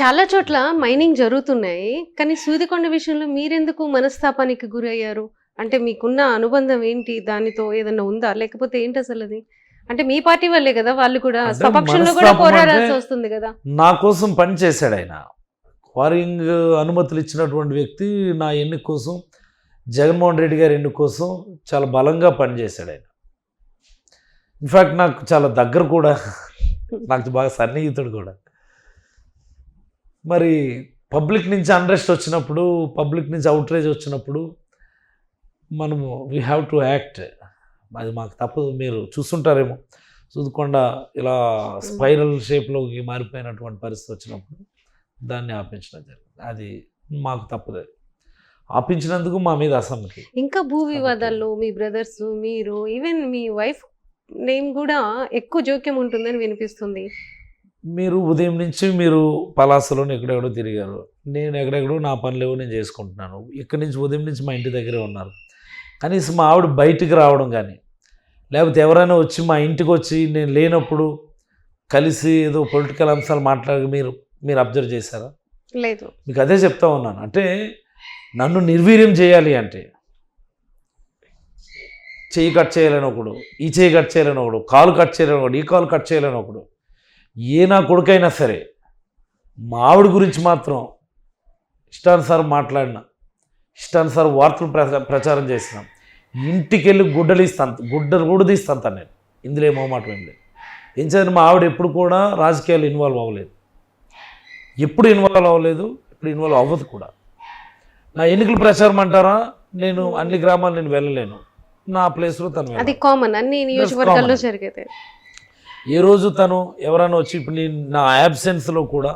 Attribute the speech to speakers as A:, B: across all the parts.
A: చాలా చోట్ల మైనింగ్ జరుగుతున్నాయి. కానీ సూదికొండ విషయంలో మీరెందుకు మనస్తాపానికి గురయ్యారు? అంటే మీకున్న అనుబంధం ఏంటి? దానితో ఏదన్నా ఉందా? లేకపోతే ఏంటి అసలు అది? అంటే మీ పార్టీ వాళ్ళే కదా వాళ్ళు కూడా
B: అంటే
A: స్వపక్షంలో కూడా పోరాడాల్సి వస్తుంది కదా.
B: నా కోసం పని చేశాడు ఆయన. క్వారింగ్ అనుమతులు ఇచ్చినటువంటి వ్యక్తి నా ఎన్నిక కోసం జగన్మోహన్ రెడ్డి గారి ఎన్నిక కోసం చాలా బలంగా పనిచేశాడు ఆయన. ఇన్ఫ్యాక్ట్ నాకు చాలా దగ్గర కూడా నాకు బాగా సన్నిహితుడు కూడా. మరి పబ్లిక్ నుంచి అన్రెస్ట్ వచ్చినప్పుడు పబ్లిక్ నుంచి అవుట్రేజ్ వచ్చినప్పుడు మనము వీ హ్యావ్ టు యాక్ట్ అది మాకు తప్పదు మీరు చూస్తుంటారేమో. చూదకుండా ఇలా స్పైరల్ షేప్లోకి మారిపోయినటువంటి పరిస్థితి వచ్చినప్పుడు దాన్ని ఆపించడం జరిగింది. అది మాకు తప్పదు. ఆపించినందుకు మా మీద అసమ్మతి
A: ఇంకా భూ వివాదాల్లో మీ బ్రదర్స్ మీరు ఈవెన్ మీ వైఫ్ నేమ్ కూడా ఎక్కువ జోక్యం ఉంటుందని వినిపిస్తుంది.
B: మీరు ఉదయం నుంచి మీరు పలాసలోని ఎక్కడెక్కడో తిరిగారు. నేను ఎక్కడెక్కడో నా పనులేవో నేను చేసుకుంటున్నాను. ఇక్కడి నుంచి ఉదయం నుంచి మా ఇంటి దగ్గరే ఉన్నారు. కనీసం మా ఆవిడ బయటికి రావడం కానీ లేకపోతే ఎవరైనా వచ్చి మా ఇంటికి వచ్చి నేను లేనప్పుడు కలిసి ఏదో పొలిటికల్ అంశాలు మాట్లాడి మీరు మీరు అబ్జర్వ్ చేశారా?
A: లేదు.
B: మీకు అదే చెప్తా ఉన్నాను. అంటే నన్ను నిర్వీర్యం చేయాలి అంటే చెయ్యి కట్ చేయాలని ఒకడు ఈ చెయ్యి కట్ చేయాలని ఒకడు కాలు కట్ చేయాలని ఒకడు ఈ కాలు కట్ చేయాలని ఒకడు ఏ నా కొడుకైనా సరే మా ఆవిడ గురించి మాత్రం ఇష్టానుసారం మాట్లాడిన ఇష్టానుసారం వార్తలు ప్ర ప్రచారం చేసిన ఇంటికి వెళ్ళి గుడ్డలు ఇస్తాను గుడ్డలు కూడా తీస్తాను నేను. ఇందులో ఏమో మాట ఏం లేదు. ఏం చదివిన మా ఆవిడ ఎప్పుడు కూడా రాజకీయాలు ఇన్వాల్వ్ అవ్వలేదు. ఎప్పుడు ఇన్వాల్వ్ అవ్వలేదు ఇప్పుడు ఇన్వాల్వ్ అవ్వదు కూడా. నా ఎన్నికల ప్రచారం అంటారా? నేను అన్ని గ్రామాలు నేను వెళ్ళలేను. నా ప్లేస్లో తను.
A: అది కామన్ అన్ని నియోజకవర్గాల్లో. జరిగేది.
B: ఏ రోజు తను ఎవరైనా వచ్చి ఇప్పుడు నేను నా యాబ్సెన్స్లో కూడా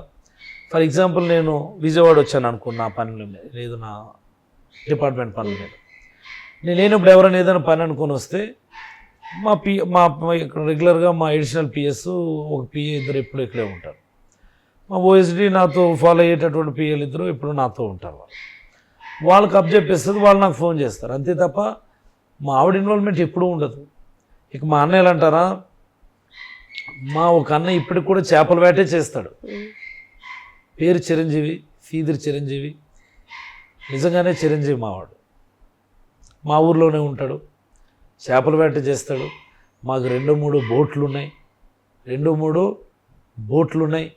B: ఫర్ ఎగ్జాంపుల్ నేను విజయవాడ వచ్చాను అనుకో నా పనుల మీద లేదు నా డిపార్ట్మెంట్ పనుల మీద నేను లేనప్పుడు ఎవరైనా ఏదైనా పని అనుకొని వస్తే మా పి మా ఇక్కడ రెగ్యులర్గా మా ఎడిషనల్ పిఎస్ ఒక పిఏ ఇద్దరు ఎప్పుడు ఇక్కడే ఉంటారు. మా ఓఎస్డి నాతో ఫాలో అయ్యేటటువంటి పిఏలు ఇద్దరు ఇప్పుడు నాతో ఉంటారు వాళ్ళు. వాళ్ళకి అబ్జెక్ట్ చేస్తుంది వాళ్ళు నాకు ఫోన్ చేస్తారు. అంతే తప్ప మా ఆవిడ ఇన్వాల్వ్మెంట్ ఎప్పుడూ ఉండదు. ఇక మా అన్నయ్యలు అంటారా మా ఒక అన్న ఇప్పటికి కూడా చేపల వేటే చేస్తాడు. పేరు చిరంజీవి సీదిరి చిరంజీవి నిజంగానే చిరంజీవి మావాడు. మా ఊర్లోనే ఉంటాడు. చేపల వేట చేస్తాడు. మాకు రెండు మూడు బోట్లు ఉన్నాయి రెండు మూడు బోట్లు ఉన్నాయి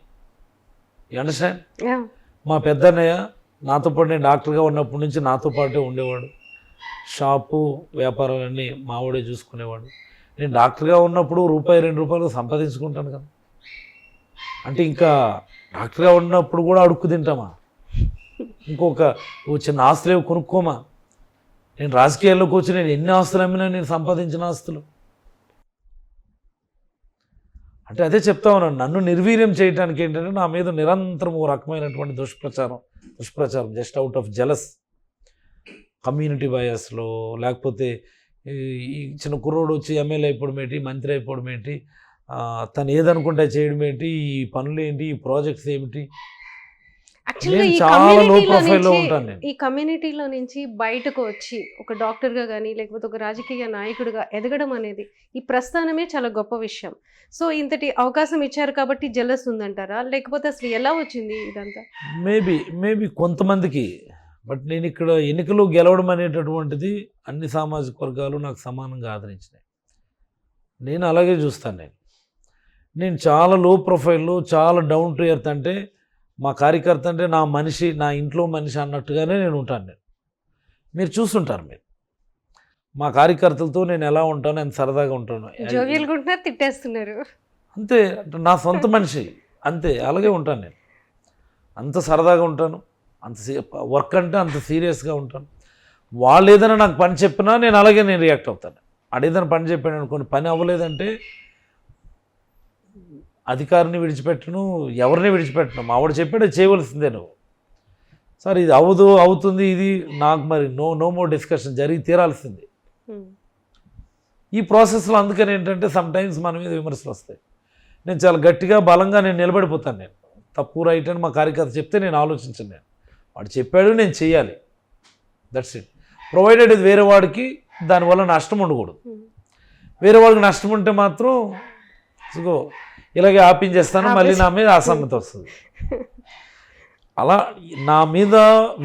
B: అండర్స్టాండ్. మా పెద్దన్నయ్య నాతో పాటు నేను డాక్టర్గా ఉన్నప్పటి నుంచి నాతో పాటే ఉండేవాడు. షాపు వ్యాపారాలన్నీ మావాడే చూసుకునేవాడు. నేను డాక్టర్గా ఉన్నప్పుడు రూపాయి రెండు రూపాయలు సంపాదించుకుంటాను కదా. అంటే ఇంకా డాక్టర్గా ఉన్నప్పుడు కూడా అడుక్కు తింటామా? ఇంకొక చిన్న ఆస్తులు ఏవి కొనుక్కోమా? నేను రాజకీయాల్లోకి వచ్చి నేను ఎన్ని ఆస్తులు అమ్మినా నేను సంపాదించిన ఆస్తులు. అంటే అదే చెప్తా ఉన్నాను నన్ను నిర్వీర్యం చేయడానికి ఏంటంటే నా మీద నిరంతరం ఓ రకమైనటువంటి దుష్ప్రచారం దుష్ప్రచారం just out of jealous. Community బయాస్లో లేకపోతే ఈ- చిన్న కుర్రోడు వచ్చి ఎమ్మెల్యే అయిపోవడం ఏంటి మంత్రి అయిపోవడం ఏంటి తను ఏదనుకుంటే చేయడం ఏంటి ఈ పనులు ఏంటి ఈ ప్రాజెక్ట్స్ ఏమిటి.
A: ఈ కమ్యూనిటీలో నుంచి బయటకు వచ్చి ఒక డాక్టర్గా కానీ లేకపోతే ఒక రాజకీయ నాయకుడిగా ఎదగడం అనేది ఈ ప్రస్థానమే చాలా గొప్ప విషయం. సో ఇంతటి అవకాశం ఇచ్చారు కాబట్టి జలస్ ఉందంటారా? లేకపోతే అసలు ఎలా వచ్చింది ఇదంతా?
B: మేబీ మేబీ కొంతమందికి బట్ నేను ఇక్కడ ఎన్నికలు గెలవడం అనేటటువంటిది అన్ని సామాజిక వర్గాలు నాకు సమానంగా ఆదరించినాయి. నేను అలాగే చూస్తాను నేను. నేను చాలా లో ప్రొఫైల్లో చాలా డౌన్ టు ఎర్త్ అంటే మా కార్యకర్త అంటే నా మనిషి నా ఇంట్లో మనిషి అన్నట్టుగానే నేను ఉంటాను నేను. మీరు చూస్తుంటారు మీరు. మా కార్యకర్తలతో నేను ఎలా ఉంటాను ఎంత సరదాగా ఉంటాను.
A: తిట్టేస్తున్నారు.
B: అంతే నా సొంత మనిషి. అంతే అలాగే ఉంటాను నేను. అంత సరదాగా ఉంటాను. అంత వర్క్ అంటే అంత సీరియస్గా ఉంటాను. వాళ్ళు ఏదైనా నాకు పని చెప్పినా నేను అలాగే నేను రియాక్ట్ అవుతాను. అడేదైనా పని చెప్పాను అనుకోండి పని అవ్వలేదంటే అధికారిని విడిచిపెట్టను ఎవరిని విడిచిపెట్టను. మా ఆవిడ చెప్పాడు చేయవలసిందే నువ్వు. సార్ ఇది అవ్వదు అవుతుంది ఇది నాకు మరి నో నో మోర్ డిస్కషన్ జరిగి తీరాల్సిందే. ఈ ప్రాసెస్లో అందుకని ఏంటంటే సమ్ టైమ్స్ మన మీద విమర్శలు వస్తాయి. నేను చాలా గట్టిగా బలంగా నేను నిలబడిపోతాను నేను. తప్పు రైట్ అని మా కార్యకర్త చెప్తే నేను ఆలోచించను నేను. వాడు చెప్పాడు నేను చేయాలి దట్స్ ఇట్ ప్రొవైడెడ్ ఇది వేరే వాడికి దానివల్ల నష్టం ఉండకూడదు. వేరే వాడికి నష్టం ఉంటే మాత్రం ఇదిగో ఇలాగే ఆపించేస్తాను మళ్ళీ నా మీద అసమ్మతి వస్తుంది. అలా నా మీద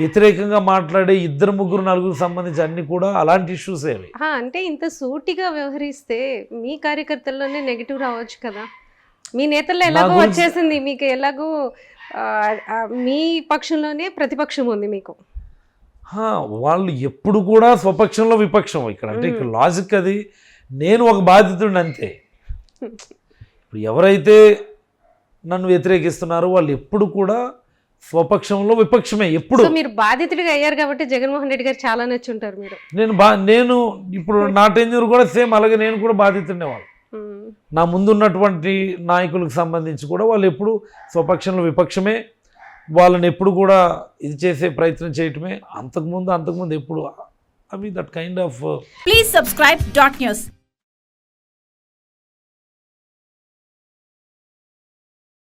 B: వ్యతిరేకంగా మాట్లాడే ఇద్దరు ముగ్గురు నలుగురు సంబంధించి అన్ని కూడా అలాంటి ఇష్యూస్ ఏవి
A: అంటే ఇంత సూటిగా వ్యవహరిస్తే మీ కార్యకర్తల్లోనే నెగిటివ్ రావచ్చు కదా. మీ నేతల్లో ఎలాగో వచ్చేసింది మీకు ఎలాగో మీ పక్షంలోనే ప్రతిపక్షం ఉంది మీకు.
B: వాళ్ళు ఎప్పుడు కూడా స్వపక్షంలో విపక్షం. ఇక్కడ అంటే ఇక్కడ లాజిక్ అది. నేను ఒక బాధితుడిని అంతే. ఇప్పుడు ఎవరైతే నన్ను వ్యతిరేకిస్తున్నారో వాళ్ళు ఎప్పుడు కూడా స్వపక్షంలో విపక్షమే ఎప్పుడు.
A: మీరు బాధితుడిగా అయ్యారు కాబట్టి జగన్మోహన్ రెడ్డి గారు చాలా నచ్చుంటారు మీరు.
B: నేను బా నేను ఇప్పుడు నా టెన్యూర్ కూడా సేమ్ అలాగే నేను కూడా బాధితుండే వాళ్ళు.
A: ఉమ్.
B: నా ముందున్నటువంటి నాయకులకు సంబంధించి కూడా వాళ్ళు ఎప్పుడు స్వపక్షంలో విపక్షమే. వాళ్ళని ఎప్పుడు కూడా ఇది చేసే ప్రయత్నం చేయటమే. అంతకుముందు అంతకుముందు ఎప్పుడు అవి that kind of
C: please subscribe dot news